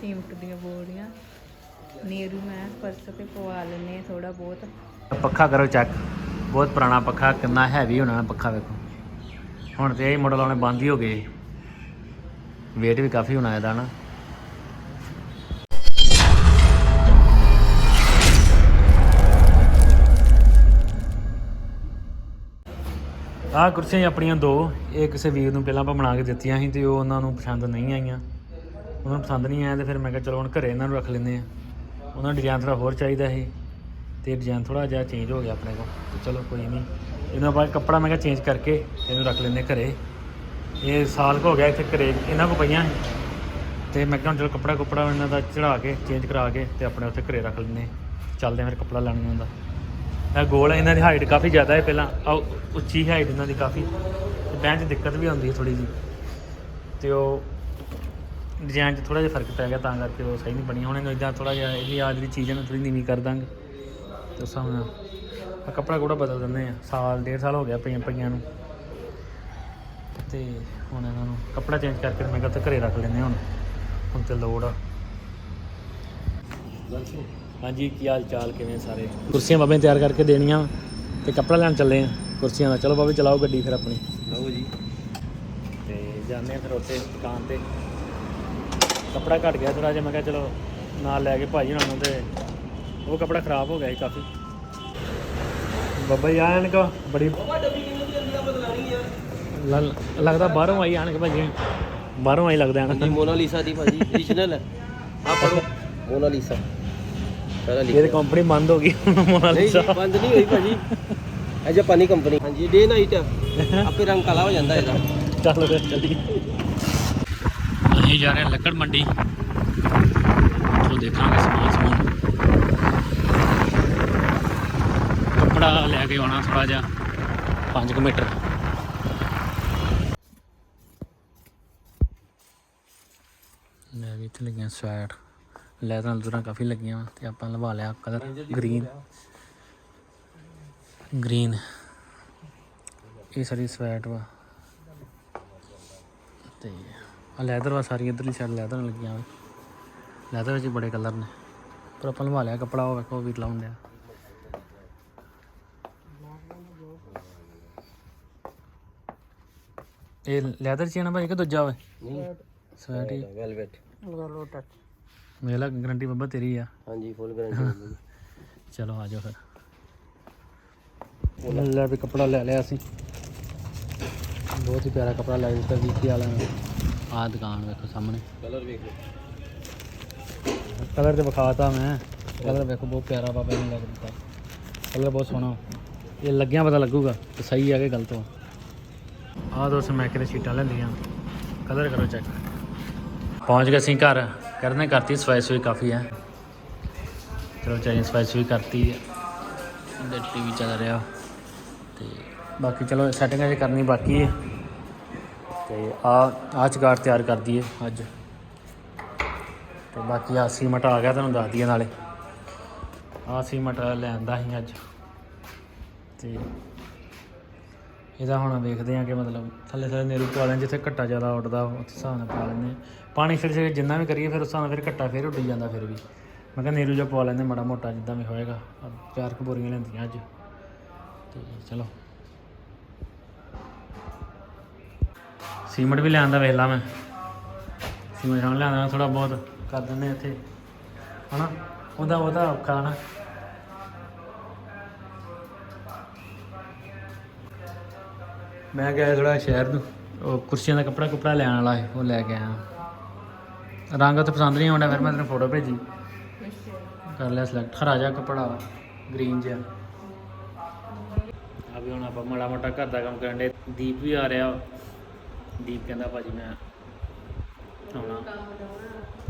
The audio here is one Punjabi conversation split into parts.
ਸੀਮਟ ਦੀਆਂ ਬੋਰੀਆਂ ਨੀਰੂ, ਮੈਂ ਪਰਸ ਤੇ ਪਵਾ ਲੈਨੇ ਥੋੜਾ ਬਹੁਤ। ਪੱਖਾ ਕਰੋ ਚੈੱਕ ਬਹੁਤ ਪੁਰਾਣਾ ਪੱਖਾ, ਕਿੰਨਾ ਹੈਵੀ ਹੋਣਾ ਪੱਖਾ ਵੇਖੋ। ਹੁਣ ਤੇ ਇਹ ਮਾਡਲ ਆਉਣੇ ਬੰਦ ਹੀ ਹੋ ਗਏ। weight ਵੀ ਕਾਫੀ ਹੋਣਾ ਇਹਦਾ ਨਾ। ਆਹ ਕੁਰਸੀਆਂ ਆਪਣੀਆਂ ਦੋ। ਇਹ ਕਿਸੇ ਵੀਰ ਨੂੰ ਪਹਿਲਾਂ ਆਪਾਂ ਬਣਾ ਕੇ ਦਿੱਤੀਆਂ ਸੀ ਤੇ ਉਹ ਉਹਨਾਂ ਨੂੰ ਪਸੰਦ ਨਹੀਂ ਆਈਆਂ। ਉਹਨਾਂ ਨੂੰ ਪਸੰਦ ਨਹੀਂ ਆਇਆ ਤੇ ਫਿਰ ਮੈਂ ਕਿਹਾ ਚਲੋ ਹੁਣ ਘਰੇ ਇਹਨਾਂ ਨੂੰ ਰੱਖ ਲੈਂਦੇ ਆ ਉਹਨਾਂ ਨੂੰ ਡਿਜ਼ਾਈਨ ਥੋੜਾ ਹੋਰ ਚਾਹੀਦਾ ਸੀ ਤੇ ਡਿਜ਼ਾਈਨ ਥੋੜਾ ਜਿਹਾ ਚੇਂਜ ਹੋ ਗਿਆ ਆਪਣੇ ਕੋਲ। ਤੇ ਚਲੋ ਕੋਈ ਨਹੀਂ। ਇਹਨਾਂ ਬਾਅਦ ਕੱਪੜਾ ਮੈਂ ਕਿਹਾ ਚੇਂਜ ਕਰਕੇ ਇਹਨੂੰ ਰੱਖ ਲੈਂਦੇ ਘਰੇ। ਇਹ ਸਾਲ ਕੁ ਹੋ ਗਿਆ ਇੱਥੇ ਘਰੇ ਇਹਨਾਂ ਕੋ ਪਈਆਂ ਸੀ। ਤੇ ਮੈਂ ਕਿਹਾ ਹੁਣ ਚਲੋ ਕੱਪੜਾ ਕੁਪੜਾ ਇਹਨਾਂ ਦਾ ਚੜਾ ਕੇ ਚੇਂਜ ਕਰਾ ਕੇ ਤੇ ਆਪਣੇ ਉੱਥੇ ਘਰੇ ਰੱਖ ਲੈਂਦੇ ਚੱਲਦੇ ਫਿਰ ਕੱਪੜਾ ਲੈਣ ਹੁੰਦਾ ਇਹ ਗੋਲ ਹੈ ਇਹਨਾਂ ਦੀ ਹਾਈਟ ਕਾਫੀ ਜ਼ਿਆਦਾ ਹੈ ਪਹਿਲਾਂ। ਆਹ ਉੱਚੀ ਹਾਈਟ ਇਹਨਾਂ ਦੀ ਕਾਫੀ। ਤੇ ਬਹਿਣ 'ਚ ਦਿੱਕਤ ਵੀ ਆਉਂਦੀ ਹੈ ਥੋੜੀ ਜੀ ਤੇ ਉਹ ਡਿਜ਼ਾਈਨ 'ਚ ਥੋੜਾ ਜਿਹਾ ਫ਼ਰਕ ਪੈ ਗਿਆ ਤਾਂ ਕਰਕੇ ਉਹ ਸਹੀ ਨਹੀਂ ਬਣੀ ਹੁਣ ਇਹਨੂੰ ਇਦਾਂ ਥੋੜਾ ਜਿਹਾ ਇਹਦੀ ਆ ਜਿਹੜੀ ਚੀਜ਼ ਹੈ ਨਾ ਥੋੜੀ ਨੀਵੀਂ ਕਰ ਦਾਂਗੇ। ਤੇ ਉਸ ਹਿਸਾਬ ਨਾਲ ਆਹ ਕੱਪੜਾ ਕੋੜਾ ਬਦਲ ਦਿੰਦੇ ਆ। ਸਾਲ ਡੇਢ ਸਾਲ ਹੋ ਗਿਆ ਪਈਆਂ ਪਈਆਂ ਨੂੰ। ਤੇ ਹੁਣ ਇਹਨਾਂ ਨੂੰ ਕੱਪੜਾ ਚੇਂਜ ਕਰਕੇ ਮੈਂ ਕਿਹਾ ਘਰੇ ਰੱਖ ਲੈਂਦੇ ਹੁਣ। ਹੁਣ ਤੇ ਲੋੜ ਆ। ਹਾਂਜੀ ਕੀ ਹਾਲ ਚਾਲ? ਕਿਵੇਂ ਸਾਰੇ? ਕੁਰਸੀਆਂ ਬਾਬੇ ਤਿਆਰ ਕਰਕੇ ਦੇਣੀਆਂ ਤੇ ਕੱਪੜਾ ਲੈਣ ਚੱਲੇ ਆ ਕੁਰਸੀਆਂ ਦਾ। ਚਲੋ ਬਾਬੇ ਚਲਾਓ ਗੱਡੀ ਫਿਰ ਆਪਣੀ। ਲਓ ਜੀ। ਤੇ ਜਾਂਦੇ ਆ ਫਿਰ ਉੱਥੇ ਦੁਕਾਨ ਤੇ। ਕੱਪੜਾ ਘਟ ਗਿਆ ਥੋੜਾ ਜਿਹਾ ਮੈਂ ਕਿਹਾ ਚਲੋ ਨਾਲ ਲੈ ਕੇ ਭਾਜੀ ਹੁਣਾਂ ਨੂੰ ਤੇ ਉਹ ਕੱਪੜਾ ਖਰਾਬ ਹੋ ਗਿਆ ਸੀ ਕਾਫੀ। ਬੱਬਾ ਜੀ ਆਣ ਕੋ ਬੜੀ ਲ- ਲੱਗਦਾ ਬਾਹਰੋਂ ਆਈ ਆਣ ਕੇ ਭਾਜੀ ਬਾਹਰੋਂ ਆਈ ਲੱਗਦਾ ਆਣ ਜੀ ਮੋਨਾਲੀਸਾ ਦੀ ਭਾਜੀ ਓਰੀਜਨਲ ਹੈ। ਆ ਪੜੋ ਮੋਨਾਲੀਸਾ ਸਾਰਾ ਇਹ ਕੰਪਨੀ ਬੰਦ ਹੋ ਗਈ ਨਹੀਂ ਮੋਨਾਲੀਸਾ ਜੀ, ਬੰਦ ਨਹੀਂ ਹੋਈ ਭਾਜੀ। ਇਹ ਜਾਪਾਨੀ ਕੰਪਨੀ ਹਾਂਜੀ ਡੇ ਨਾਈਟ ਆਪੇ ਰੰਗ ਕਾਲਾ ਹੋ ਜਾਂਦਾ ਇਹਦਾ। ਚੱਲ ਫਿਰ ਚੱਲੀ ਅਸੀਂ ਜਾ ਰਹੇ ਹਾਂ ਲੱਕੜ ਮੰਡੀ। ਤੋਂ ਦੇਖਾਂਗੇ ਸਮਾਨ ਸਮਾਨ। ਕੱਪੜਾ ਲੈ ਕੇ ਆਉਣਾ ਥੋੜਾ ਜਿਹਾ 5 ਮੀਟਰ। ਲੈ ਵੀ ਇੱਥੇ ਲੱਗੀਆਂ ਸਵੈਟ ਲੈਦਰਾਂ ਲੁਦਰਾਂ ਕਾਫੀ ਲੱਗੀਆਂ ਵਾਂ ਤੇ ਆਪਾਂ ਲਵਾ ਲਿਆ ਕਲਰ ਗ੍ਰੀਨ। ਗ੍ਰੀਨ। ਇਹ ਸਾਰੀ ਸਵੈਟ ਵਾ। ਤੇ ਆ ਲੈਦਰ ਵਾ ਸਾਰੀ ਇਧਰਲੀ ਸਾਈਡ ਲੈਦਰ ਲੱਗੀਆਂ ਵਾ ਲੈਦਰ ਵਿੱਚ ਬੜੇ ਕਲਰ ਨੇ। ਪਰ ਆਪਾਂ ਲਵਾ ਲਿਆ ਕੱਪੜਾ ਉਹ ਵੇਖੋ ਵੀ ਲਾਉਣ ਡਿਆ। ਇਹ ਲੈਦਰ ਚ ਹੀ ਆ ਨਾ ਭਾਈ ਕਿ ਦੂਜਾ ਵਾ ਨਹੀਂ। ਸਵੈਟ ਹੀ ਵੈਲਵెਟ ਮੇਲਾ ਗਰੰਟੀ ਬੱਬਾ ਤੇਰੀ ਆ। ਹਾਂਜੀ ਫੁੱਲ ਗਾਰੰਟੀ ਚਲੋ ਆ ਜਾਓ ਫਿਰ। ਲੈ। ਵੀ ਕੱਪੜਾ ਲੈ ਲਿਆ ਅਸੀਂ। ਬਹੁਤ ਹੀ ਪਿਆਰਾ ਕੱਪੜਾ ਲੈ ਦਿੱਤਾ ਵੀਕੀ ਵਾਲਿਆਂ ਨੇ। ਆਹ ਦੁਕਾਨ ਵੇਖੋ ਸਾਹਮਣੇ। ਕਲਰ ਵੇਖ ਕਲਰ ਤੇ ਵਿਖਾਤਾ ਮੈਂ। ਕਲਰ ਵੇਖੋ ਬਹੁਤ ਪਿਆਰਾ ਬਾਬਾ ਨੇ ਲੱਗ ਦਿੱਤਾ। ਕਲਰ ਬਹੁਤ ਸੋਹਣਾ। ਇਹ ਲੱਗਿਆ ਪਤਾ ਲੱਗੂਗਾ ਕਿ ਸਹੀ ਹੈ ਕਿ ਗਲਤ ਵਾ ਆਹ ਦੋ ਸਮੈਕ ਦੇ ਸ਼ੀਟਾਂ ਲੈਂਦੀਆਂ। ਕਲਰ ਕਰੋ ਚੈੱਕ। ਪਹੁੰਚ ਗਏ ਅਸੀਂ ਘਰ। ਕਰਨੇ ਕਰਤੀ ਸਫ਼ਾਈ ਸੁਈ ਕਾਫੀ ਹੈ। ਚਲੋ ਚਾਹੀਏ ਸਫ਼ਾਈ ਸੁਈ ਕਰਤੀ ਹੈ। ਟੀਵੀ ਚੱਲ ਰਿਹਾ। ਤੇ ਬਾਕੀ ਚਲੋ ਸੈਟਿੰਗ ਅਜੇ ਕਰਨੀ ਬਾਕੀ ਹੈ। ਤੇ ਆ ਆ ਚਗਾਰ ਤਿਆਰ ਕਰ ਦਈਏ ਅੱਜ। ਤੇ ਬਾਕੀ ਆ ਸੀਮਟ ਆ ਗਿਆ ਤੁਹਾਨੂੰ ਦੱਸ ਦਈਏ ਨਾਲੇ। ਆ ਸੀਮਟ ਲੈਂਦਾ ਸੀ ਅੱਜ। ਤੇ ਇਹਦਾ ਹੁਣ ਵੇਖਦੇ ਆ ਕਿ ਮਤਲਬ ਥੱਲੇ ਥੱਲੇ ਨੇਰੂ ਪਾ ਲੈਣ, ਜਿੱਥੇ ਘੱਟਾ ਜ਼ਿਆਦਾ ਉੱਡਦਾ ਉੱਥੇ ਹਿਸਾਬ ਨਾਲ ਪਾ ਲੈਂਦੇ ਹਾਂ। ਪਾਣੀ ਫਿਰ ਜੇ ਜਿੰਨਾ ਵੀ ਕਰੀਏ, ਫਿਰ ਉਸ ਹਿਸਾਬ ਨਾਲ ਫਿਰ ਘੱਟਾ ਫਿਰ ਉੱਡੀ ਜਾਂਦਾ ਫਿਰ ਵੀ। ਮੈਂ ਕਿਹਾ ਨੇਰੂ ਜੋ ਪਾ ਲੈਂਦੇ ਮਾੜਾ ਮੋਟਾ, ਜਿੱਦਾਂ ਵੀ ਹੋਏਗਾ। ਚਾਰ ਕੁ ਲੈਂਦੀਆਂ ਅੱਜ। ਤੇ ਚਲੋ। ਸੀਮਟ ਵੀ ਲਿਆਂਦਾ ਵੇਖ ਲਾ ਮੈਂ। ਸੀਮਟ ਹਾਂ ਲਿਆਂਦਾ ਥੋੜਾ ਬਹੁਤ ਕਰ ਦਿੰਦੇ ਇੱਥੇ। ਹਨਾ? ਉਹਦਾ ਉਹਦਾ ਔਖਾ ਨਾ। ਮੈਂ ਗਿਆ ਥੋੜਾ ਸ਼ਹਿਰ ਨੂੰ। ਉਹ ਕੁਰਸੀਆਂ ਦਾ ਕੱਪੜਾ ਕੁਪੜਾ ਲੈਣ ਵਾਲਾ ਹੈ ਉਹ ਲੈ ਕੇ ਆਇਆ। ਰੰਗ ਤਾਂ ਪਸੰਦ ਨਹੀਂ ਆਉਂਦਾ ਫਿਰ ਮੈਂ ਤੈਨੂੰ ਫੋਟੋ ਭੇਜੀ। ਕਰ ਲਿਆ ਸਿਲੈਕਟ ਹਰਾ ਜਿਹਾ ਕੱਪੜਾ ਗ੍ਰੀਨ ਜਿਹਾ। ਆ ਵੀ ਹੁਣ ਆਪਾਂ ਮਾੜਾ ਮੋਟਾ ਘਰ ਦਾ ਕੰਮ ਕਰਨ ਦੇ ਦੀਪ ਵੀ ਆ ਰਿਹਾ। ਦੀਪ ਕਹਿੰਦਾ ਭਾਜੀ ਮੈਂ ਆਉਣਾ।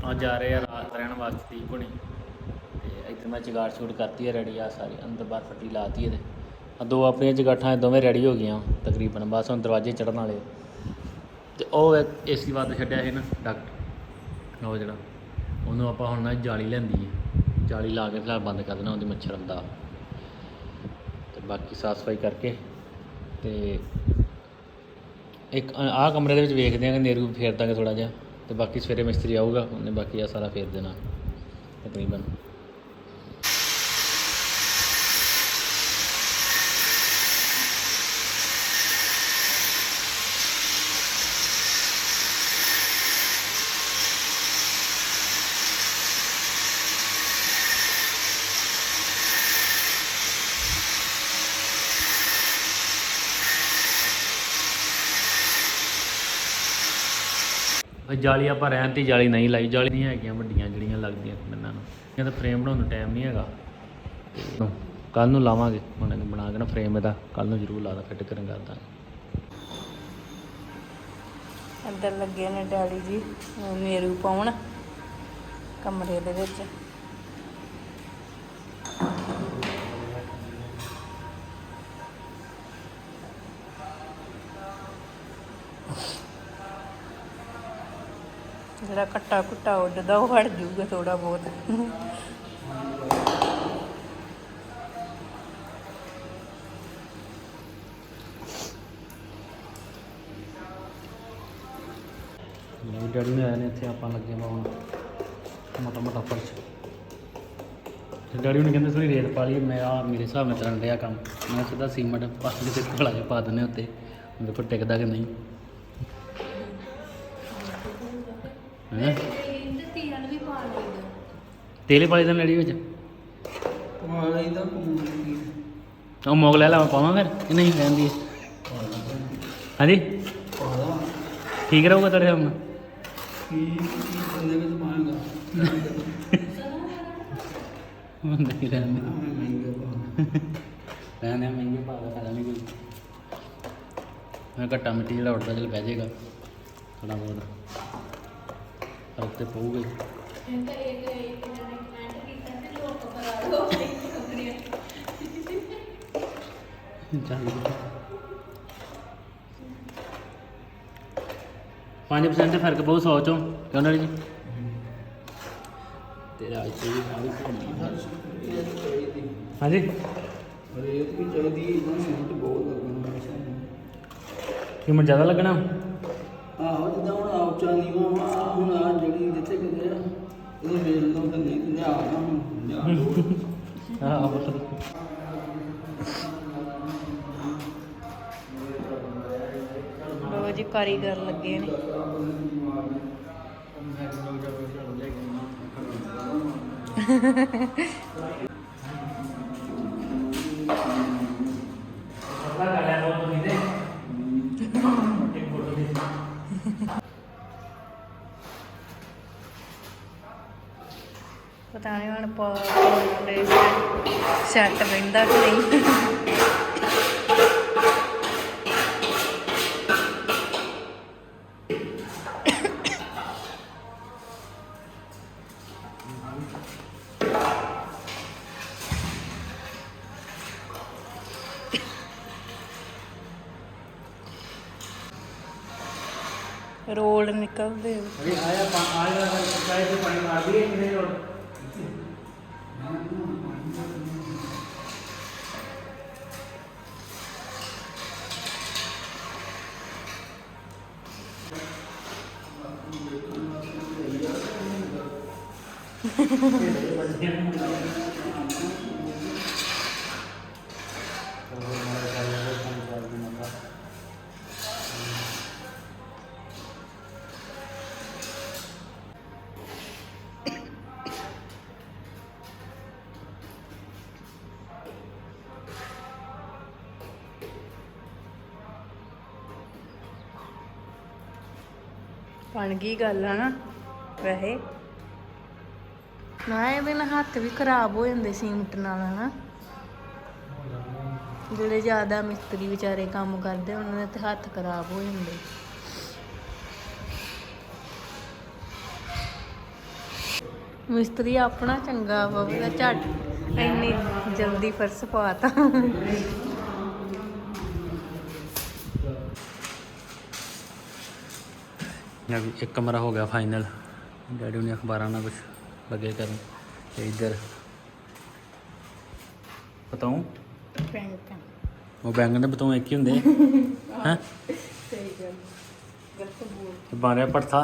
ਆ ਜਾ ਰਹੇ ਆ ਰਾਤ ਰਹਿਣ ਵਾਸਤੇ ਦੀਪ ਹੋਣੀ। ਤੇ ਇੱਧਰ ਮੈਂ ਜਗਾੜ ਛੂਟ ਕਰਤੀ ਹੈ ਰੈਡੀ ਆ ਸਾਰੀ। ਅੰਦਰ ਬਾਹਰ ਫੱਟੀ ਲਾਤੀ ਇਹਦੇ। ਆ ਦੋ ਆਪਣੀਆਂ ਜਗਾਠਾਂ ਦੋਵੇਂ ਰੈਡੀ ਹੋ ਗਈਆਂ, ਤਕਰੀਬਨ। ਬਸ ਹੁਣ ਦਰਵਾਜ਼ੇ ਚੜਨ ਵਾਲੇ ਤੇ ਉਹ ਏਸੀ ਵੱਧ ਛੱਡਿਆ ਸੀ ਨਾ, ਡਾਕਟਰ। ਉਹ ਜਿਹੜਾ, ਉਹਨੂੰ ਆਪਾਂ ਹੁਣ ਨਾ ਜਾਲੀ ਲੈਂਦੀ ਹੈ ਜਾਲੀ ਲਾ ਕੇ ਫਿਰ ਬੰਦ ਕਰ ਦੇਣਾ ਉਹਦੀ ਮੱਛਰ ਦਾ ਤੇ ਬਾਕੀ ਸਾਫ਼ ਸਫ਼ਾਈ ਕਰਕੇ, ਤੇ ਇੱਕ, ਆਹ ਕਮਰੇ ਦੇ ਵਿੱਚ ਵੇਖਦੇ ਆ ਕਿ ਨੇਰੂ ਫੇਰ ਦਾਂਗੇ ਥੋੜਾ ਜਿਹਾ, ਤੇ ਬਾਕੀ ਸਵੇਰੇ ਮਿਸਤਰੀ ਆਊਗਾ, ਉਹਨੇ ਬਾਕੀ ਆ ਸਾਰਾ ਫੇਰ ਦੇਣਾ, ਤਕਰੀਬਨ। ਉਹ ਜਾਲੀ ਆਪਾਂ ਰਹਿਣ ਤੇ ਜਾਲੀ ਨਹੀਂ ਲਾਈ, ਜਾਲੀ ਨਹੀਂ ਹੈਗੀਆਂ ਵੱਡੀਆਂ ਜਿਹੜੀਆਂ ਲੱਗਦੀਆਂ ਕੰਨਾਂ ਨੂੰ। ਇਹ ਤਾਂ ਫਰੇਮ ਬਣਾਉਣ ਨੂੰ ਟਾਈਮ ਨਹੀਂ ਹੈਗਾ। ਕੱਲ ਨੂੰ ਲਾਵਾਂਗੇ। ਹੁਣ ਇਹਨੂੰ ਬਣਾ ਕੇ ਨਾ ਫਰੇਮ ਇਹਦਾ ਕੱਲ ਨੂੰ ਜ਼ਰੂਰ ਲਾ ਦਾ ਫਿੱਟ ਕਰਨ ਕਰਦਾ ਅੰਦਰ ਲੱਗੇ ਨੇ ਡੈਡੀ ਜੀ ਮੇਰੂ ਪਾਉਣ ਕਮਰੇ ਦੇ ਵਿੱਚ। ਜਿਹੜਾ ਕੱਟਾ ਕੁੱਟਾ ਉੱਡਦਾ, ਉਹ ਹਟ ਜਾਊਗਾ ਥੋੜਾ ਬਹੁਤ। ਮੇਰੇ ਡੈਡੀ ਨੇ ਆਏ ਨੇ ਇੱਥੇ, ਆਪਾਂ ਲੱਗੇ ਪਾਉਣ ਮੋਟਾ ਮੋਟਾ ਫਰਸ਼। ਤੇ ਡੈਡੀ ਨੇ ਕਹਿੰਦੇ ਥੋੜੀ ਰੇਤ ਪਾ ਲਈ ਮੈਂ ਆ ਮੇਰੇ ਹਿਸਾਬ ਨਾਲ ਚੱਲਣ ਰਿਹਾ ਕੰਮ। ਮੈਂ ਸਿੱਧਾ ਸੀਮੈਂਟ ਪਾ ਕੇ ਤੇ ਘੋਲਾ ਕੇ ਪਾ ਦਿੰਦੇ ਉੱਤੇ। ਦੇਖੋ ਟਿਕਦਾ ਕਿ ਨਹੀਂ। ਹੈ। ਤੇਲ ਪਾ ਲਈ ਲੜੀ ਵਿੱਚ? ਉਹ ਮੋਗ ਲੈ ਲਾ ਮੈਂ ਪਾਵਾਂ ਫਿਰ ਕਿ ਨਹੀਂ ਰਹਿੰਦੀ ਹਾਂਜੀ? ਠੀਕ ਰਹੂਗਾ ਤੇਰੇ ਹਮ ਨਹੀਂ ਰਹਿੰਦੇ ਰਹਿੰਦੇ ਮਹਿੰਗੇ ਭਾਅ ਦਾ ਫਾਇਦਾ ਨਹੀਂ ਕੋਈ। ਮੈਂ ਘੱਟਾ ਮਿੱਟੀ ਜਿਹੜਾ ਉੱਡਦਾ ਚੱਲ ਬਹਿ ਜਾਏਗਾ। ਥੋੜਾ ਬਹੁਤ। ਫ਼ਰਕ ਤੇ ਪਊਗਾ ਹੀ। ਚੱਲ ਪਰਸੈਂਟ ਫ਼ਰਕ ਬਹੁਤ ਸੌ ਚੋਂ ਕਿਉਂ ਡੈਡੀ ਜੀ? ਤੇਰਾ ਅੱਜ ਵੀ ਸਾਰੀ ਹਾਂਜੀ? ਰੇਤ ਵੀ ਚਾਹੀਦੀ ਇਹਨਾਂ ਮਿੰਟ ਬਹੁਤ ਲੱਗਣਾ ਕੀਮਤ ਜ਼ਿਆਦਾ ਲੱਗਣਾ? ਤਾਂ ਨਹੀਂ ਕਿਤੇ ਆ ਗਿਆ ਹਾਂ ਬਸ ਲੋ ਜੀ ਕਾਰੀਗਰ ਲੱਗੇ ਨੇ। ਪਤਾ ਨਹੀਂ ਹੁਣ ਪਾਉਂਦੇ ਸੈੱਟ ਬੈਂਦਾ ਕਿ ਨਹੀਂ ਰੋਲ ਨਿਕਲਦੇ ਅਰੇ ਆਇਆ ਪਾ ਆਇਆ ਚਾਹੇ ਬਣ ਗਈ ਗੱਲ ਹੈ ਨਾ ਵੈਸੇ। ਨਾ ਇਹਦੇ ਨਾਲ ਹੱਥ ਵੀ ਖਰਾਬ ਹੋ ਜਾਂਦੇ ਸੀਮਟ ਨਾਲ, ਹਨਾ। ਜਿਹੜੇ ਜ਼ਿਆਦਾ ਮਿਸਤਰੀ ਵਿਚਾਰੇ ਕੰਮ ਕਰਦੇ, ਉਹਨਾਂ ਦੇ ਤੇ ਹੱਥ ਖਰਾਬ ਹੋ ਜਾਂਦੇ। ਮਿਸਤਰੀ ਆਪਣਾ ਚੰਗਾ ਵਾ ਉਹਦਾ ਝੱਟ ਇੰਨੀ ਜਲਦੀ ਫਰਸ਼ ਪਾਤਾ ਇਹ ਇੱਕ ਕਮਰਾ ਹੋ ਗਿਆ ਫਾਈਨਲ ਡੈਡੀ ਨੇ ਅਖਬਾਰਾਂ ਨਾਲ ਕੁਝ ਲੱਗੇ ਕਰਨ ਤੇ ਇੱਧਰ। ਬਤਾਉਂ? ਪੈਂਟ ਉਹ ਬੈਂਗਣ ਦੇ ਬਤਾਉਂ ਇੱਕ ਹੀ ਹੁੰਦੇ। ਹਾਂ। ਸਹੀ ਗੱਲ। ਗਲਤ ਬੋਲ। ਤੇ ਬਣ ਰਿਹਾ ਭੜਥਾ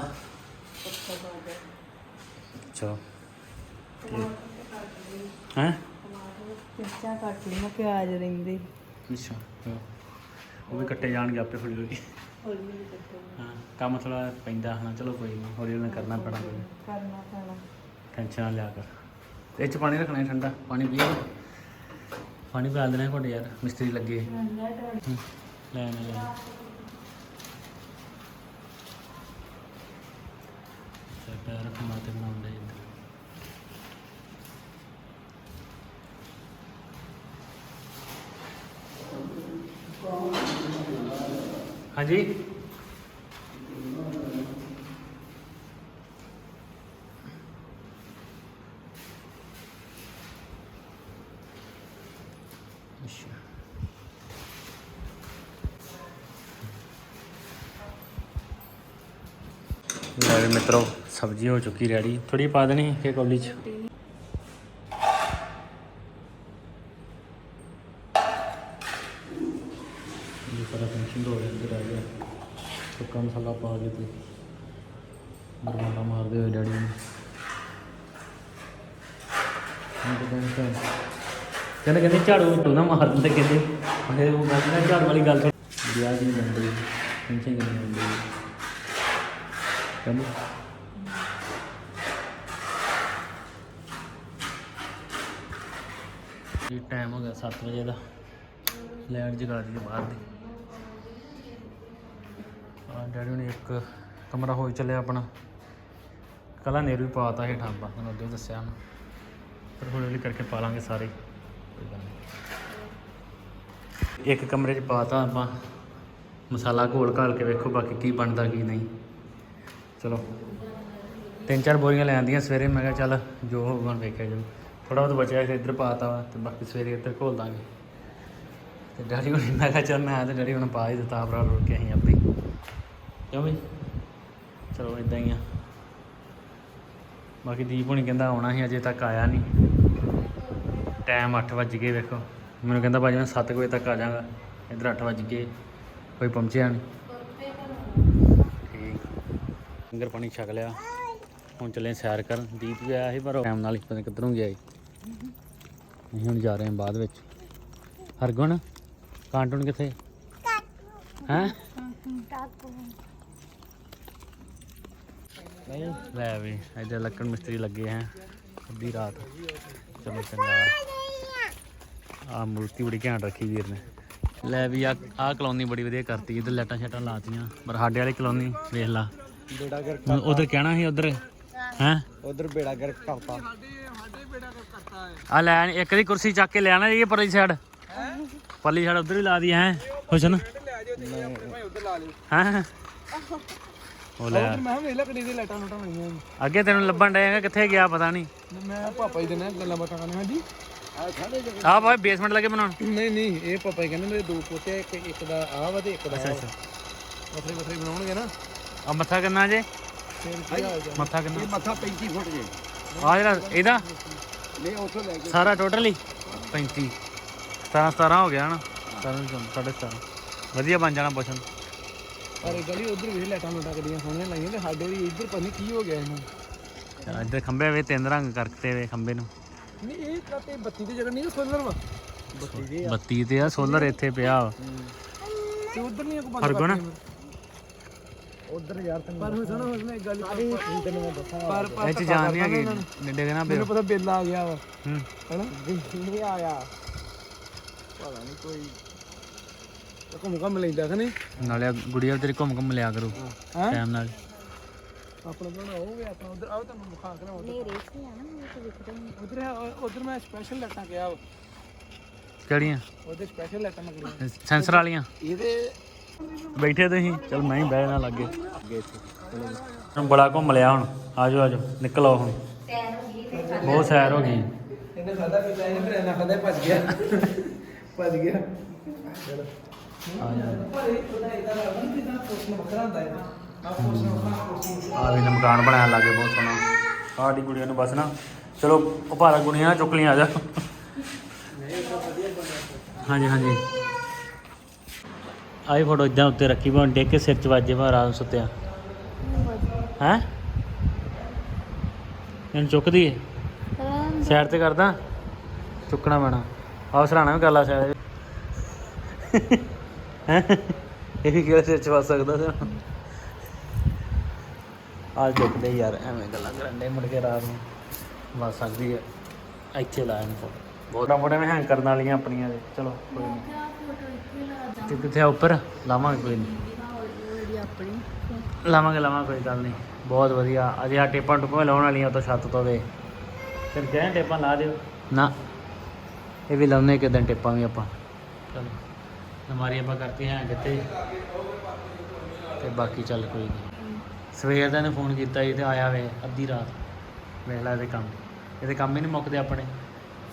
ਅੱਛਾ। ਹੈ? ਮਿਰਚਾਂ ਕੱਟ ਲਈਆਂ ਪਿਆਜ਼ ਰਹਿੰਦੇ। ਅੱਛਾ ਹਾਂ। ਉਹ ਵੀ ਕੱਟੇ ਜਾਣਗੇ ਆਪੇ ਹੌਲੀ ਹੌਲੀ। ਹੌਲੀ ਹੌਲੀ ਕੱਟੋ ਹਾਂ ਕੰਮ ਥੋੜਾ ਪੈਂਦਾ ਹਨਾ ਚਲੋ ਕੋਈ ਨਹੀਂ ਹੌਲੀ ਹੌਲੀ ਕਰਨਾ ਪੈਣਾ। ਕਰਨਾ ਪੈਣਾ। ਟੈਨਸ਼ਨ ਨਾ ਲਿਆ ਕਰ। ਇਹ ਚ ਪਾਣੀ ਰੱਖਣਾ ਹੈ ਠੰਡਾ ਪਾਣੀ ਪੀਓ ਪਾਣੀ ਪਿਆ ਦੇਣਾ ਘੁੱਟ ਯਾਰ ਮਿਸਤਰੀ ਲੱਗੇ। ਹੂੰ, ਲੈ ਨਾ ਲੈ ਚੱਲ ਰੱਖਣਾ ਤੇ ਬਣਾਉਂਦੇ ਇੱਧਰ ਹਾਂਜੀ? ਲੈ ਵੀ ਮਿੱਤਰੋ, ਸਬਜ਼ੀ ਹੋ ਚੁੱਕੀ ਰੈਡੀ। ਥੋੜੀ ਪਾ ਦੇਣੀ ਕਿ ਕੌਲੀ ਚ। ਇਹ ਸਾਰਾ ਫੰਕਸ਼ਨ ਹੋ ਰਿਹਾ ਅੰਦਰ ਆ ਗਿਆ। ਸੁੱਕਾ ਮਸਾਲਾ ਪਾ ਕੇ ਤੇ ਬਰਮਾਲਾ ਮਾਰਦੇ ਹੋਏ ਡੈਡੀ ਨੂੰ। ਕਹਿੰਦੇ ਕਹਿੰਦੇ ਝਾੜੂ ਝੂਟੂ ਨਾ ਮਾਰ ਦਿੰਦੇ ਕਹਿੰਦੇ। ਉਹ ਗੱਲ ਨਾ, ਝਾੜੂ ਵਾਲੀ ਗੱਲ ਵਿਆਹ ਦੀ ਬੰਦੇ ਟੈਨਸ਼ਨ ਨਹੀਂ ਹੁੰਦੀ ਕਹਿੰਦੇ ਇਹ ਟਾਈਮ ਹੋ ਗਿਆ 7 ਵਜੇ ਦਾ। ਲਾਈਟ ਜਗਾ ਦਿੱਤੀ ਬਾਹਰ ਦੀ। ਆ ਡੈਡੀ ਨੇ ਇੱਕ ਕਮਰਾ ਹੋਈ ਚੱਲਿਆ ਆਪਣਾ। ਕਲਾ ਨੇਰੂ ਵੀ ਪਾਤਾ ਹੇਠਾਂ ਆਪਾਂ ਤੁਹਾਨੂੰ ਅੱਗੇ ਦੱਸਿਆ ਨਾ ਪਰ ਹੌਲੀ ਹੌਲੀ ਕਰਕੇ ਪਾ ਲਾਂਗੇ ਸਾਰੇ। ਕੋਈ ਗੱਲ ਨਹੀਂ। ਇੱਕ ਕਮਰੇ 'ਚ ਪਾਤਾ ਆਪਾਂ। ਮਸਾਲਾ ਘੋਲ ਘਾਲ ਕੇ ਵੇਖੋ ਬਾਕੀ ਕੀ ਬਣਦਾ, ਕੀ ਨਹੀਂ। ਚਲੋ। ਤਿੰਨ ਚਾਰ ਬੋਰੀਆਂ ਲੈ ਆਂਦੀਆਂ ਸਵੇਰੇ, ਮੈਂ ਕਿਹਾ ਚੱਲ ਜੋ ਹੋਊਗਾ ਵੇਖਿਆ ਜਾਊ। ਥੋੜਾ ਬਹੁਤ ਬਚਿਆ ਸੀ, ਇੱਧਰ ਪਾਤਾ ਵਾ ਤੇ ਬਾਕੀ ਸਵੇਰੇ ਇੱਧਰ ਘੋਲ ਦਾਂਗੇ। ਤੇ ਡੈਡੀ ਹੁਣ, ਮੈਂ ਕਿਹਾ ਚੱਲ ਮੈਂ ਤੇ ਡੈਡੀ ਹੁਣ ਪਾ ਹੀ ਦਿੱਤਾ, ਭਰਾ ਰੋੜ ਕੇ ਅਸੀਂ ਆਪੇ ਕਿਉਂ ਵੀ ਚਲੋ ਇਦਾਂ ਹੀ ਆ। ਬਾਕੀ ਦੀਪ ਹੁਣੀ ਕਹਿੰਦਾ ਆਉਣਾ ਸੀ, ਅਜੇ ਤੱਕ ਆਇਆ ਨਹੀਂ। ਟਾਈਮ 8 ਵੱਜ ਗਏ ਵੇਖੋ। ਮੈਨੂੰ ਕਹਿੰਦਾ ਭਾਜੀ ਮੈਂ 7 ਵਜੇ ਤੱਕ ਆ ਜਾਵਾਂਗਾ। ਇੱਧਰ 8 ਵੱਜ ਗਏ, ਕੋਈ ਪਹੁੰਚਿਆ ਨਹੀਂ। ਲੰਗਰ ਪਾਣੀ ਛਕ ਲਿਆ। ਹੁਣ ਚੱਲੇ ਸੈਰ ਕਰਨ। ਦੀਪ ਵੀ ਆਇਆ ਸੀ, ਪਰ ਟਾਈਮ ਨਾਲ ਹੀ ਪਤਾ ਕਿੱਧਰੋਂ ਗਿਆ ਸੀ। ਅਸੀਂ ਹੁਣ ਜਾ ਰਹੇ ਹਾਂ ਬਾਅਦ ਵਿੱਚ। ਹਰਗੁਣ ਕਾਂਟੂਨ ਕਿੱਥੇ? ਹੈਂ? ਨਹੀਂ, ਲੈ ਵੀ, ਇੱਧਰ ਲੱਕੜ ਮਿਸਤਰੀ ਲੱਗੇ ਹੈ। ਅੱਧੀ ਰਾਤ। ਚਲੋ ਚੰਗਾ। ਆ ਮੂਰਤੀ ਬੜੀ ਘੈਂਟ ਰੱਖੀ ਵੀਰ ਨੇ। ਲੈ ਵੀ ਆ ਆ ਕਲੋਨੀ ਬੜੀ ਵਧੀਆ ਕਰਤੀ। ਇੱਧਰ ਲਾਈਟਾਂ ਸ਼ਾਟਾਂ ਲਾਤੀਆਂ। ਪਰ ਸਾਡੇ ਵਾਲੀ ਕਲੋਨੀ, ਵੇਖ ਲਾ। ਬੇੜਾ ਉਧਰ ਕਹਿਣਾ ਸੀ ਉਧਰ। ਹੈ? ਉਧਰ ਬੇੜਾ ਕਰ ਕਰਤਾ। ਆ ਲੈ ਇੱਕ ਦੀ ਕੁਰਸੀ ਚੱਕ ਕੇ ਲੈਣਾ ਜੀ ਪਰਲੀ ਸਾਈਡ ਪਰਲੀ ਸਾਈਡ ਉਧਰ ਹੀ ਲਾ ਦੀ ਹੈ? ਹੁਸਨ ਮੈਂ ਉਧਰ ਲਾ ਲਈ ਹੈ? ਉਹ ਲੈ। ਮੈਂ ਵੇਖ ਲੈ ਕਿੰਨੀ ਦੀ ਲਾਈਟਾਂ ਲੁਟਾਂ ਲਾਈਆਂ ਅੱਗੇ ਤੈਨੂੰ ਲੱਭਣ ਡਿਆ ਕਿੱਥੇ ਗਿਆ ਪਤਾ ਨਹੀਂ। ਮੈਂ ਪਾਪਾ ਜੀ ਦੇ ਨਾਲ ਗੱਲਾਂ ਬਾਤਾਂ ਕਰਨੀਆਂ ਜੀ ਆਹ ਭਾਈ ਬੇਸਮੈਂਟ ਲੱਗੇ ਬਣਾਉਣ। ਨਹੀਂ ਨਹੀਂ ਇਹ ਪਾਪਾ ਜੀ ਕਹਿੰਦੇ ਮੇਰੇ ਦੋ ਪੋਤੇ ਆ, ਇੱਕ ਇੱਕ ਦਾ ਆਹ ਵਾ ਤੇ ਇੱਕ ਦਾ ਅੱਛਾ ਅੱਛਾ। ਵੱਖਰੇ ਵੱਖਰੇ ਬਣਾਉਣਗੇ ਨਾ। ਆ ਮੱਥਾ ਕਿੰਨਾ ਜੇ? ਚਾਲ? ਮੱਥਾ ਕਿੰਨਾ? ਮੱਥਾ 35 ਫੁੱਟ ਜੇ। ਆ ਜਿਹੜਾ ਇਹਦਾ? ਨਹੀਂ ਉੱਥੋਂ ਲੈ ਕੇ। ਸਾਰਾ ਟੋਟਲੀ? 35 17 17 ਹੋ ਗਿਆ ਨਾ 17 ਸਾਢੇ 17 ਵਧੀਆ ਬਣ ਜਾਣਾ ਪੁੱਛਣ। ਪਰ ਗਲੀ ਉਧਰ ਵੀ ਲਾਈਟਾਂ ਲੁਟਾਂ ਗੱਡੀਆਂ ਸੋਹਣੀਆਂ ਲਾਈਆਂ ਤੇ ਸਾਡੇ ਵੀ ਇੱਧਰ ਪਤਾ ਨਹੀਂ ਕੀ ਹੋ ਗਿਆ ਇਹਨੂੰ। ਇੱਧਰ ਖੰਬੇ ਵੇ ਤਿੰਨ ਰੰਗ ਕਰਤੇ ਵੇ ਖੰਬੇ ਨੂੰ। ਨਹੀਂ ਇਹ ਕਾਤੇ ਬੱਤੀ ਦੀ ਜਗ੍ਹਾ ਨਹੀਂ ਸੋਲਰ ਵਾ। ਬੱਤੀ ਦੀ ਆ ਬੱਤੀ ਤੇ ਆ ਸੋਲਰ ਇੱਥੇ ਪਿਆ। ਤੇ ਉਧਰ ਨਹੀਂ ਕੋ ਹਰਗੁਣ ਉਧਰ ਯਾਰ ਤੈਨੂੰ ਪਰ ਹੁਣ ਸੁਣੋ ਹੁਣ ਇੱਕ ਗੱਲ ਤੈਨੂੰ ਮੈਂ ਦੱਸਾਂ। ਪਰ ਪਰ ਇਹ ਚ ਜਾਣ ਨਹੀਂ ਹੈਗੀ ਡੰਡੇ ਦੇ ਨਾ ਮੈਨੂੰ ਪਤਾ ਬਿੱਲ ਆ ਗਿਆ ਵਾ। ਹੂੰ। ਹੈਨਾ? ਨਹੀਂ ਆਇਆ। ਪਤਾ ਨਹੀਂ ਕੋਈ ਤੇ ਘੁੰਮ ਘੁੰਮ ਲੈਂਦਾ ਕਿ ਨਹੀਂ? ਨਾਲੇ ਗੁੜੀਆ ਤੇਰੀ ਘੁੰਮ ਘੁੰਮ ਲਿਆ ਕਰੂ ਹਾਂ। ਟਾਈਮ ਨਾਲ। ਆਪਣਾ ਬਣਾਓਗੇ ਆਪਣਾ ਉਧਰ ਆਓ ਤੁਹਾਨੂੰ ਵਿਖਾ ਕੇ ਨਾ ਉਧਰ। ਉਧਰ ਉਧਰ ਮੈਂ ਸਪੈਸ਼ਲ ਲੈਟਾਂ ਗਿਆ ਕਿਹੜੀਆਂ? ਉਹਦੇ ਸਪੈਸ਼ਲ ਲੈਟਾਂ ਮੰਗਣੀਆਂ ਸੈਂਸਰ ਵਾਲੀਆਂ। ਇਹਦੇ ਬੈਠੇ ਤੁਸੀਂ? ਚਲ ਮੈਂ ਹੀ ਬਹਿ ਜਾਣਾ ਲੱਗੇ। ਅੱਗੇ ਇੱਥੇ ਬੜਾ ਘੁੰਮ ਲਿਆ ਹੁਣ। ਆਜੋ ਆਜੋ ਨਿਕਲੋ ਹੁਣ। ਬਹੁਤ ਸੈਰ ਹੋ ਗਈ। ਇਹਨੇ ਖਾਦਾ ਪੀਤਾ ਇਹਨੇ ਫਿਰ ਇਹਨਾਂ ਖਾਦਾ ਭੱਜ ਗਿਆ। ਭੱਜ ਗਿਆ। ਆ ਜਾ ਵੀ ਨਾ ਮਕਾਨ ਬਣਾਇਆ ਲੱਗੇ ਬਹੁਤ ਸੋਹਣਾ। ਸਾਡੀ ਗੁੜੀਆ ਨੂੰ ਬਸ ਨਾ। ਚਲੋ ਉਹ ਭਾਰਾ ਗੁੜੀਆਂ ਚੁੱਕ ਲਈ ਆ ਜਾ ਹਾਂਜੀ ਹਾਂਜੀ। ਆਈ ਫੋਟੋ ਇਦਾਂ ਉੱਤੇ ਰੱਖੀ ਭਾਂ ਡੇਕ ਕੇ ਸਿਰ ਚ ਵੱਜੇ ਭਾਂ ਰਾਤ ਸੁੱਤਿਆ। ਹੈ? ਇਹਨੂੰ ਚੁੱਕ ਦਈਏ? ਸਾਈਡ ਤੇ ਕਰਦਾ? ਚੁੱਕਣਾ ਪੈਣਾ। ਆਹ ਸਰਾਣਾ ਵੀ ਕਰ ਸਾਈਡ ਹੈਂ? ਇਹ ਵੀ ਕਿਹੜਾ ਸਿਰ ਚ ਵੱਜ ਸਕਦਾ ਸੀ? ਆ ਚੁੱਕਦੇ ਯਾਰ, ਐਵੇਂ ਗੱਲਾਂ ਕਰਨ ਦੇ ਮੁੜ ਕੇ ਰਾਤ ਨੂੰ। ਫਸ ਸਕਦੀ ਹੈ ਇੱਥੇ ਲਾਇਆ ਇਹਨੂੰ ਫੋਟੋ ਬਹੁਤ ਫੋਟੋ ਮੈਂ ਹੈਂਗ ਕਰਨ ਵਾਲੀਆਂ ਆਪਣੀਆਂ ਦੇ। ਚਲੋ, ਕੋਈ ਨਹੀਂ ਤੇ ਕਿੱਥੇ ਆ? ਉੱਪਰ? ਲਾਵਾਂਗੇ ਕੋਈ ਨਹੀਂ ਆਪਣੀ ਲਾਵਾਂਗੇ ਲਾਵਾਂਗੇ ਕੋਈ ਗੱਲ ਨਹੀਂ ਬਹੁਤ ਵਧੀਆ। ਅਜੇ ਆ ਟੇਪਾਂ ਟੁਪਾਂ ਲਾਉਣ ਵਾਲੀਆਂ ਉਹ ਤੋਂ ਛੱਤ ਤੋਂ ਦੇ ਫਿਰ ਕਹਿਣ ਟੇਪਾਂ ਲਾ ਦਿਓ। ਨਾ। ਇਹ ਵੀ ਲਾਉਣੇ ਕਿਦਾਂ ਟੇਪਾਂ ਵੀ ਆਪਾਂ। ਚਲੋ ਹਮਾਰੀ ਆਪਾਂ ਕਰਤੇ ਹਾਂ ਕਿਤੇ। ਤੇ ਬਾਕੀ ਚੱਲ ਕੋਈ ਨਹੀਂ ਸਵੇਰ ਦਾ ਨੇ ਫੋਨ ਕੀਤਾ ਸੀ ਤੇ ਆਇਆ ਵੇ ਅੱਧੀ ਰਾਤ। ਵੇਖ ਲੈ ਇਹਦੇ ਕੰਮ। ਇਹਦੇ ਕੰਮ ਹੀ ਨਹੀਂ ਮੁੱਕਦੇ ਆਪਣੇ।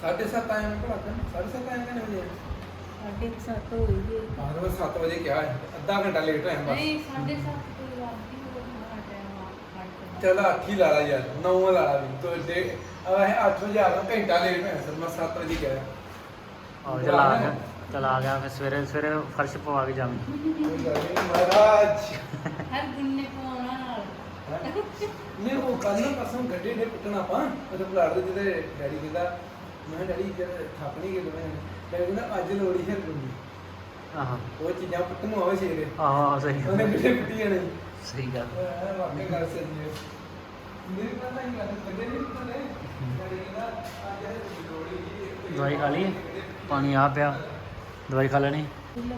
ਸਾਢੇ ਸੱਤ ਆਏ ਮੈਂ ਭਲਾ ਸਾਢੇ ਸੱਤ ਆਏ ਕਿੰਨੇ ਵਜੇ ਸਾਢੇ ਕੁ ਸੱਤ ਹੋ ਗਈ ਆਹ ਮੈਂ 7 ਵਜੇ ਕਿਹਾ ਹੈ। ਅੱਧਾ ਘੰਟਾ ਲੇਟ ਹੋਇਆ ਬਸ। ਨਹੀਂ ਸਾਢੇ ਸੱਤ ਤੋਂ ਰਾਤੀ ਹੋ ਗਿਆ ਟਾਈਮ ਚਲ 8 ਹੀ ਲਾ ਲਾ ਯਾਰ 9 ਲਾ ਲਾ ਵੀ। ਤੋ ਦੇ ਆ ਹੈ 8 ਵਜੇ ਆ ਗਿਆ ਘੰਟਾ ਲੇਟ ਹੋਇਆ ਸਰ ਮੈਂ 7 ਵਜੇ ਕਿਹਾ। ਆਹ ਚਲ ਆ ਗਿਆ ਚਲ ਆ ਗਿਆ ਫਿਰ ਸਵੇਰੇ ਸਵੇਰੇ ਫਰਸ਼ ਪਵਾ ਕੇ ਜਾਵਾਂਗੇ ਕੋਈ ਗੱਲ ਨਹੀਂ ਮਹਾਰਾਜ। ਹਰ ਗੁੰਨੇ ਪਾਉਣਾ ਨਾਲ। ਨੇ ਉਹ ਕੱਲ ਨਾ ਪਰਸੋਂ ਗੱਡੇ ਨੇ ਪੁੱਟਣਾ ਆਪਾਂ। ਉਹਦੇ ਪਲਾਟ ਦੇ ਜਿਹਦੇ ਡੈਡੀ ਕਹਿੰਦਾ ਮੈਂ ਕਿਹਾ ਡੈਡੀ ਜਦ ਥੱਪ ਨਹੀਂ ਗਏ ਮੈਂ ਡੈਡੀ ਕਹਿੰਦਾ ਅੱਜ ਲੋੜੀ ਹੈ ਗੁੰਨੀ ਆਹਾਂ। ਉਹ ਚੀਜ਼ਾਂ ਪੁੱਟਣ ਨੂੰ ਆਵੇ ਸ਼ੇਰੇ ਆਹ ਸਹੀ ਉਹਨੇ ਗੱਡੇ ਪੁੱਟੀਆਂ ਨੇ ਸਹੀ ਗੱਲ ਵਾਕਿਆ ਗੱਲ ਸਹੀ ਹੈ। ਮੇਰੇ ਕੋਲ ਤਾਂ ਇਹ ਗੱਲ ਗੱਡੇ ਨਹੀਂ ਕਹਿੰਦਾ ਅੱਜ ਇਹ ਲੋੜੀ ਜੀ ਦਵਾਈ ਖਾ ਲਈ ਪਾਣੀ ਆ ਪਿਆ। ਦਵਾਈ ਖਾ ਲੈਣੀ? ਨਾ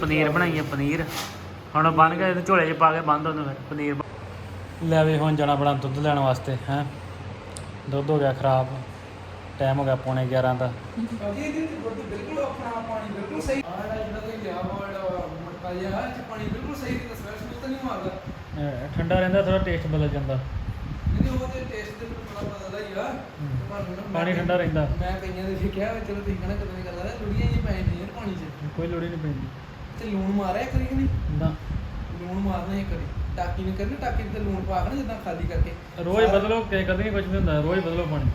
ਪਨੀਰ ਬਣਾਈ ਹੈ ਪਨੀਰ। ਹੁਣ ਬਣ ਗਿਆ ਤੇ ਝੋਲੇ 'ਚ ਪਾ ਕੇ ਬੰਦ ਉਹਨੂੰ ਫਿਰ। ਪਨੀਰ ਲੈ ਵੀ ਹੁਣ ਜਾਣਾ ਬੜਾ ਦੁੱਧ ਲੈਣ ਵਾਸਤੇ ਹੈ। ਦੁੱਧ ਹੋ ਗਿਆ ਖਰਾਬ ਟਾਈਮ ਹੋ ਗਿਆ ਪੌਣੇ 11 ਦਾ। ਬਿਲਕੁਲ ਆਪਣਾ ਪਾਣੀ ਬਿਲਕੁਲ ਸਹੀ। ਆਹ ਜਿਹੜਾ ਕੋਈ ਲਿਆ ਹੋਇਆ ਮਟਕਾ ਜਿਹਾ ਇਹ 'ਚ ਪਾਣੀ ਬਿਲਕੁਲ ਸਹੀ ਤੇ ਸਵੈਸ਼ ਤਾਂ ਨਹੀਂ ਮਾਰਦਾ। ਅਹ ਠੰਡਾ ਰਹਿੰਦਾ ਥੋੜਾ ਟੇਸਟ ਬਦਲ ਜਾਂਦਾ। ਨਹੀਂ ਉਹਦੇ ਟੇਸਟ ਦੇ ਵਿੱਚ ਬੜਾ ਬਦਲਦਾ ਹੀ ਆ। ਤੇ ਪਰ ਹੁਣ ਮੈਂ- ਪਾਣੀ ਠੰਡਾ ਰਹਿੰਦਾ। ਮੈਂ ਕਈਆਂ ਦੇ ਦੇਖਿਆ ਚਲੋ ਤੁਸੀਂ ਕਹਿੰਦਾ ਕਦੋਂ ਨਹੀਂ ਕਰਦਾ ਲੁੜੀਆਂ ਜੀ ਪੈ ਜਾਂਦੀਆਂ ਨੇ ਪਾਣੀ 'ਚ। ਕੋਈ ਲੋੜ ਹੀ ਨਹੀਂ ਪੈਂਦੀ। ਤੇ ਲੂਣ ਮਾਰਿਆ ਕਰੀ ਕਿ ਨਹੀਂ? ਨਾ। ਲੂਣ ਮਾਰਨਾ ਹੀ ਕਰੀ ਟਾਕੀ ਨੇ ਕਰਨੀ ਟਾਕੀ ਤੇ ਲੂਣ ਪਾ ਕੇ ਨਾ ਜਿੱਦਾਂ ਖਾਲੀ ਕਰਕੇ। ਰੋਜ਼ ਬਦਲੋ ਕਿ ਕਦੇ ਨਹੀਂ ਕੁਝ ਵੀ ਹੁੰਦਾ ਰੋਜ਼ ਬਦਲੋ ਪਾਣੀ।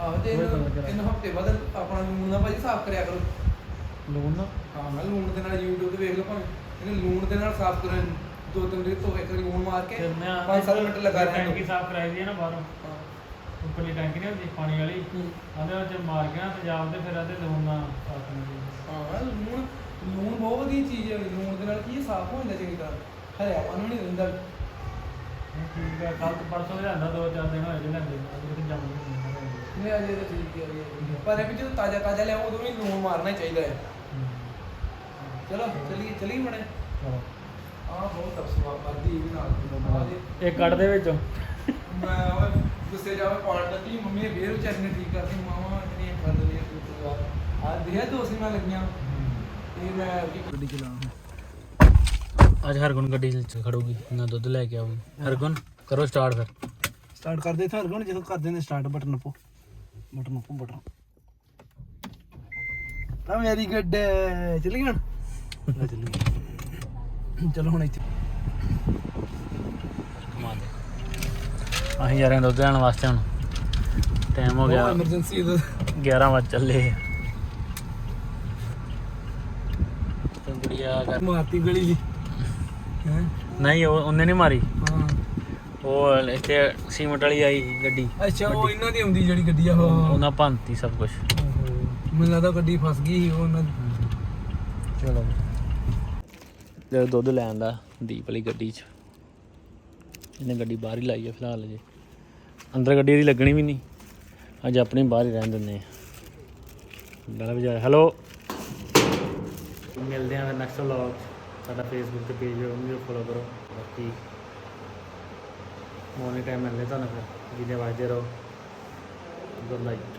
ਆਹੋ ਤੇ ਰੋਜ਼ ਇਹਨੂੰ ਬਦਲ ਕੇ ਰੱਖ। ਇਹਨੂੰ ਹਫ਼ਤੇ ਬਾਅਦ ਆਪਣਾ ਲੂਣ ਨਾ ਭਾਜੀ ਸਾਫ਼ ਕਰਿਆ ਕਰੋ। ਲੂਣ ਨਾ? ਹਾਂ ਮੈਂ ਲੂਣ ਦੇ ਨਾਲ YouTube ਤੇ ਵੇਖ ਲਓ ਭਾਵੇਂ। ਇਹਨੂੰ ਲੂਣ ਦੇ ਨਾਲ ਸਾਫ਼ ਕਰਨ ਦੋ ਤਿੰਨ ਦਿਨ ਤੋਂ ਇੱਕ ਵਾਰੀ ਲੂਣ ਮਾਰ ਕੇ ਫਿਰ ਮੈਂ 5-7 ਮਿੰਟ ਲਗਾ ਰਹਿਣਾ ਟੈਂਕੀ ਸਾਫ਼ ਕਰਾਈ ਦੀ ਹੈ ਨਾ ਬਾਹਰੋਂ। ਹਾਂ। ਉੱਪਰਲੀ ਟੈਂਕੀ ਨਹੀਂ ਹੁੰਦੀ ਪਾਣੀ ਵਾਲੀ। ਹੂੰ। ਆਂਦੇ ਵਿੱਚ ਮਾਰ ਕੇ ਨਾ ਤੇਜ਼ਾਬ ਤੇ ਫਿਰ ਆਂਦੇ ਲੂਣ ਨਾਲ ਸਾਫ਼ ਕਰਨੀ ਹਾਂ ਲੂਣ ਲੂਣ ਬਹੁਤ ਵਧੀਆ ਚੀਜ਼ ਹੈ ਲੂਣ ਦੇ ਨਾਲ ਕੀ ਹੈ, ਸਾਫ਼ ਹੋ ਜਾਂਦਾ ਚੰਗੀ ਤਰ੍ਹਾਂ। ਹਰਿਆ ਪਾਣੀ ਨਹੀਂ ਰਹਿੰਦਾ ਠੀਕ ਹੈ ਕੱਲ ਪਰਸੋਂ ਲਿਆਂਦਾ ਦੋ ਚਾਰ ਦਿਨ ਹੋਏ ਜਿਹਨਾਂ ਦੇ ਅੱਜ ਕਿਤੇ ਜੰਮ ਨਹੀਂ ਨਹੀਂ ਅਜੇ ਤਾਂ ਠੀਕ ਹੈ ਅਜੇ। ਪਰ ਇਹ ਵੀ ਜਦੋਂ ਤਾਜ਼ਾ ਤਾਜ਼ਾ ਲਿਆਓ ਉਦੋਂ ਵੀ ਲੂਣ ਮਾਰਨਾ ਹੀ ਚਾਹੀਦਾ ਹੈ। ਚਲੋ ਚਲੀਏ ਚਲੀਏ ਮੜੇ ਆਹ ਬਹੁਤ ਅਫਸੋਸ ਕਰਦੀ ਇਹ ਵੀ ਨਾਲ ਦੀ ਇਹ ਕੱਢ ਦੇ ਵਿੱਚੋਂ। ਮੈਂ ਉਹ ਗੁੱਸੇ ਜਾਵੇ ਪਾਣ ਲੱਗੀ ਮੰਮੀ ਨੇ ਫੇਰ ਵਿਚਾਰੀ ਨੇ ਠੀਕ ਕਰਤੀ ਮਾਵਾ ਜਿਹੜੀਆਂ ਕਰ ਦਿੰਦੀਆਂ ਤੂੰ ਆ। ਦੇਹ ਦੋ ਸੀਮਾਂ ਲੱਗੀਆਂ। ਇਹ ਮੈਂ ਗੱਡੀ ਚਲਾ ਅੱਜ ਹਰਗੁਣ ਗੱਡੀ ਚ ਖੜੂਗੀ ਨਾ ਦੁੱਧ ਲੈ ਕੇ ਆਊਗੀ ਹਰਗੁਣ ਕਰੋ ਸਟਾਰਟ ਫਿਰ। ਸਟਾਰਟ ਕਰਦੇ ਥਾਰ ਗਣ ਜਦੋਂ ਕਰਦੇ ਨੇ ਸਟਾਰਟ ਬਟਨ ਪੋ ਬਟਨ ਪੋ ਬਟਨ ਤਾਂ ਮੇਰੀ ਗੱਡ ਚੱਲੀ ਗਣ ਚਲੋ ਹੁਣ ਇੱਥੇ। ਕਮਾ ਦੇ ਅਸੀਂ ਹਾਂ ਦੁੱਧ ਲੈਣ ਵਾਸਤੇ ਹੁਣ। ਟਾਈਮ ਹੋ ਗਿਆ। ਐਮਰਜੈਂਸੀ 11 ਵਜੇ ਚੱਲੇ। ਆ ਗੁੜੀਆ ਮਾਰਤੀ ਗਲੀ ਜੀ। ਹੈ ਨਹੀਂ ਉਹ ਉਹਨੇ ਨਹੀਂ ਮਾਰੀ। ਹਾਂ। ਉਹ ਇੱਥੇ ਸੀਮਟ ਵਾਲੀ ਆਈ ਸੀ ਗੱਡੀ। ਅੱਛਾ ਉਹ ਇਹਨਾਂ ਦੀ ਆਉਂਦੀ ਜਿਹੜੀ ਗੱਡੀ ਆ ਉਹ ਉਹਨਾਂ ਭੰਨਤੀ ਸਭ ਕੁਝ ਮੈਨੂੰ ਲੱਗਦਾ ਗੱਡੀ ਫਸ ਗਈ ਸੀ ਉਹ ਉਹਨਾਂ ਦੀ। ਚਲੋ। ਜੇ ਦੁੱਧ ਲੈਣ ਦਾ ਦੀਪ ਵਾਲੀ ਗੱਡੀ 'ਚ ਇਹਨੇ ਗੱਡੀ ਬਾਹਰ ਹੀ ਲਾਈ ਹੈ ਫਿਲਹਾਲ ਜੇ ਅੰਦਰ ਗੱਡੀ ਦੀ ਲੱਗਣੀ ਵੀ ਨਹੀਂ। ਅੱਜ ਆਪਣੀ ਬਾਹਰ ਹੀ ਰਹਿਣ ਦਿੰਦੇ ਆ। ਬੜਾ ਵਜਾ ਹੈਲੋ ਮਿਲਦੇ ਆਂ ਨੈਕਸਟ ਵਲੌਗ ਸਾਡਾ ਫੇਸਬੁੱਕ ਤੇ ਪੇਜ ਉਹਨੂੰ ਵੀ ਫੋਲੋ ਕਰੋ ਬਾਕੀ ਮੋਰਨਿੰਗ ਟਾਈਮ ਮਿਲਦੇ ਤੁਹਾਨੂੰ ਫਿਰ ਜਿਹਦੇ ਵਾਜਦੇ ਰਹੋ ਗੁੱਡ ਨਾਈਟ